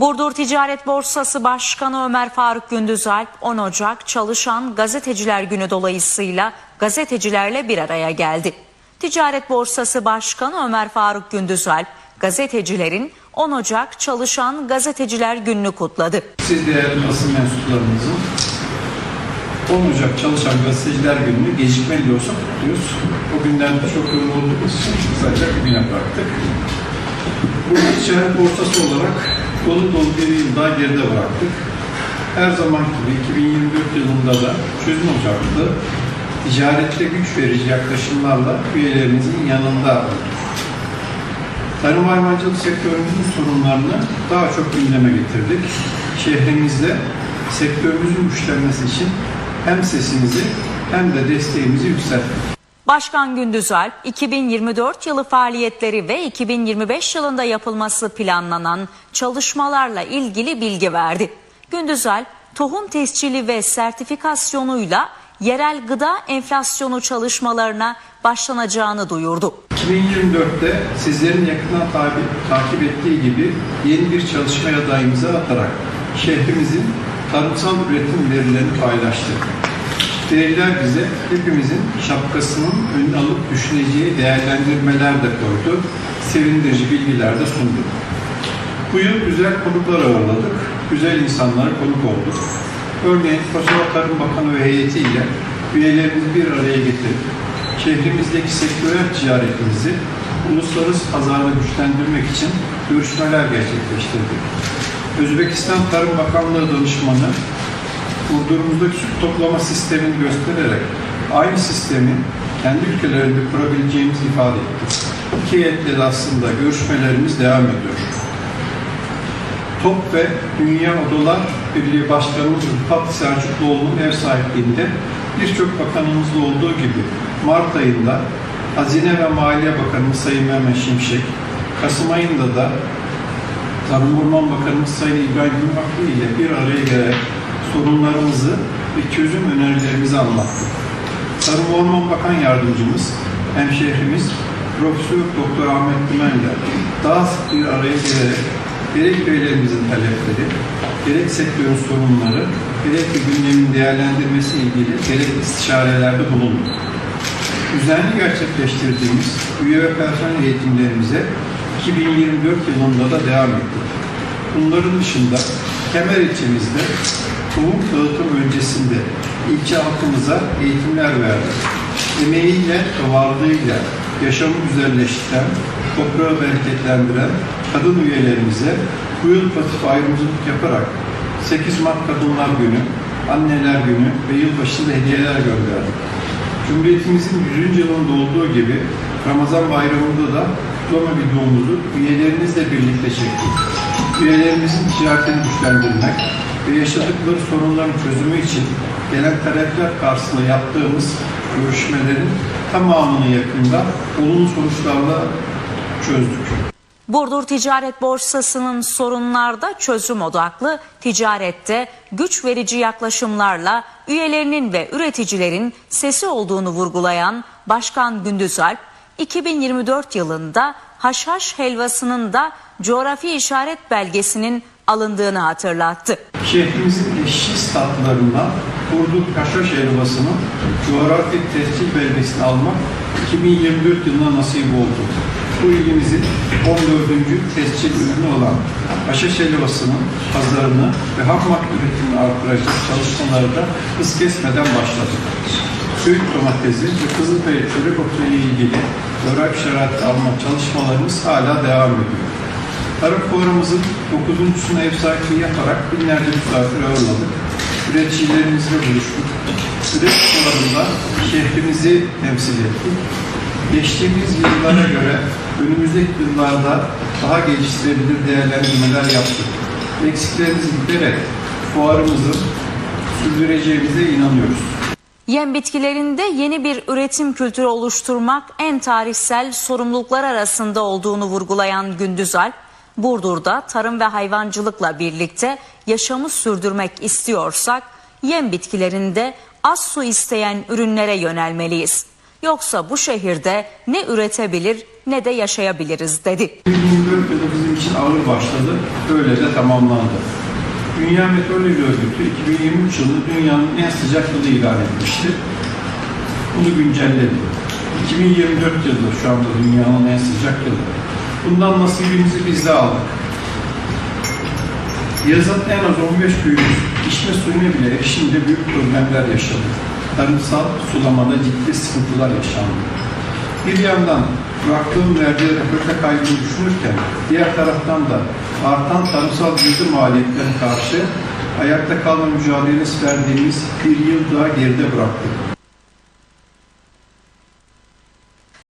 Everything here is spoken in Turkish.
Burdur Ticaret Borsası Başkanı Ömer Faruk Gündüzalp 10 Ocak Çalışan Gazeteciler Günü dolayısıyla gazetecilerle bir araya geldi. Ticaret Borsası Başkanı Ömer Faruk Gündüzalp gazetecilerin 10 Ocak Çalışan Gazeteciler Günü'nü kutladı. Siz değerli basın mensuplarımızın 10 Ocak Çalışan Gazeteciler Günü'nü gecikmeli olsa kutluyoruz. O günlerde çok yoğun olduğumuz için sadece bugüne bıraktık. Bu ticaret borsası olarak dolu dolu bir yıl daha geride bıraktık. Her zaman gibi 2024 yılında da çözüm ocaklı ticarette güç verici yaklaşımlarla üyelerimizin yanında olduk. Tarım hayvancılık sektörümüzün sorunlarını daha çok gündeme getirdik. Şehrimizde sektörümüzün güçlenmesi için hem sesimizi hem de desteğimizi yükselttik. Başkan Gündüzalp 2024 yılı faaliyetleri ve 2025 yılında yapılması planlanan çalışmalarla ilgili bilgi verdi. Gündüzalp tohum tescili ve sertifikasyonuyla yerel gıda enflasyonu çalışmalarına başlanacağını duyurdu. 2024'te sizlerin yakından tabi- takip ettiği gibi yeni bir çalışmaya da imza atarak şehrimizin tarımsal üretim verilerini paylaştık. Veriler bize hepimizin şapkasının önüne alıp düşüneceği değerlendirmeler de koydu. Sevindirici bilgiler de sundu. Bu yıl güzel konuklar ağırladık. Güzel insanlara konuk olduk. Örneğin Kosova Tarım Bakanı ve heyetiyle üyelerimizi bir araya getirdik. Şehrimizdeki sektörel ticaretimizi uluslararası pazarda güçlendirmek için görüşmeler gerçekleştirdik. Özbekistan Tarım Bakanlığı danışmanı Burdur'umuzdaki süt toplama sistemini göstererek aynı sistemi kendi ülkelerinde kurabileceğimizi ifade etti. İki heyetle de aslında görüşmelerimiz devam ediyor. TOP ve Dünya Odalar Birliği Başkanımız Rıfat Selçukluoğlu'nun ev sahipliğinde birçok bakanımızda olduğu gibi Mart ayında Hazine ve Maliye Bakanımız Sayın Mehmet Şimşek, Kasım ayında da Tarım Orman Bakanımız Sayın İbrahim Gülbaklı ile bir araya gelerek sorunlarımızı ve çözüm önerilerimizi anlattık. Tarım Orman Bakan Yardımcımız, hemşehrimiz Profesör Doktor Ahmet Dümen ile daha sık bir araya gelerek gerek üyelerimizin talepleri, gerek sektörün sorunları, gerek de gündemin değerlendirmesi ilgili gerek istişarelerde bulunduk. Düzenli gerçekleştirdiğimiz üye ve personel eğitimlerimize 2024 yılında da devam ettik. Bunların dışında Kemer ilçemizde tohum dağıtım öncesinde ilçe halkımıza eğitimler verdik. Emeğiyle varlığıyla yaşamı güzelleştiren, toprağı bereketlendiren kadın üyelerimize bu yıl pasif ayrımcılık yaparak 8 Mart Kadınlar Günü, Anneler Günü ve yılbaşında hediyeler gönderdik. Cumhuriyetimizin 100. yılında olduğu gibi Ramazan bayramında da kutlama videomuzu üyelerimizle birlikte çektik. Üyelerimizin ticaretini güçlendirmek ve yaşadıkları sorunların çözümü için gelen talepler karşısında yaptığımız görüşmelerin tamamını yakında olumlu sonuçlarla çözdük. Burdur Ticaret Borsası'nın sorunlarda çözüm odaklı, ticarette güç verici yaklaşımlarla üyelerinin ve üreticilerin sesi olduğunu vurgulayan Başkan Gündüzalp, 2024 yılında haşhaş helvasının da coğrafi işaret belgesinin alındığını hatırlattı. Şehrimizin eşsiz tatlılarından Burdur Kaşaş helvasının coğrafi tescil belgesini almak 2024 yılına nasip oldu. Bu ilimizin 14. tescil ürünü olan Kaşaş helvasının pazarını ve ham madde üretimini artıracak çalışmaları da hız kesmeden başladı. Söğüt domatesi ve Kızılperi çörek ile ilgili coğrafi işaret alma çalışmalarımız hala devam ediyor. Tarım fuarımızın 9.suna ev sahipliği yaparak binlerce misafir ağırladık. Üreticilerimizle buluştuk. Fuarında şehrimizi temsil ettik. Geçtiğimiz yıllara göre önümüzdeki yıllarda daha geliştirebilir değerlendirmeler yaptık. Eksiklerimizi giderek fuarımızı sürdüreceğimize inanıyoruz. Yem bitkilerinde yeni bir üretim kültürü oluşturmak en tarihsel sorumluluklar arasında olduğunu vurgulayan Gündüzalp, Burdur'da tarım ve hayvancılıkla birlikte yaşamı sürdürmek istiyorsak yem bitkilerinde az su isteyen ürünlere yönelmeliyiz. Yoksa bu şehirde ne üretebilir ne de yaşayabiliriz dedi. 2024 yılı bizim için ağır başladı, öyle de tamamlandı. Dünya Meteoroloji Örgütü 2023 yılını dünyanın en sıcak yılı ilan etmişti. Bunu güncelledi. 2024 yılı şu anda dünyanın en sıcak yılı. Bundan nasibimizi biz de aldık. Yazın en az 15 köyümüz içme suyuna bile erişimde büyük problemler yaşadı. Tarımsal sulamada ciddi sıkıntılar yaşandı. Bir yandan kuraklığın verdiği reflekte kaybını düşünürken diğer taraftan da artan tarımsal girdi maliyetlerine karşı ayakta kalma mücadelesi verdiğimiz bir yıl daha geride bıraktık.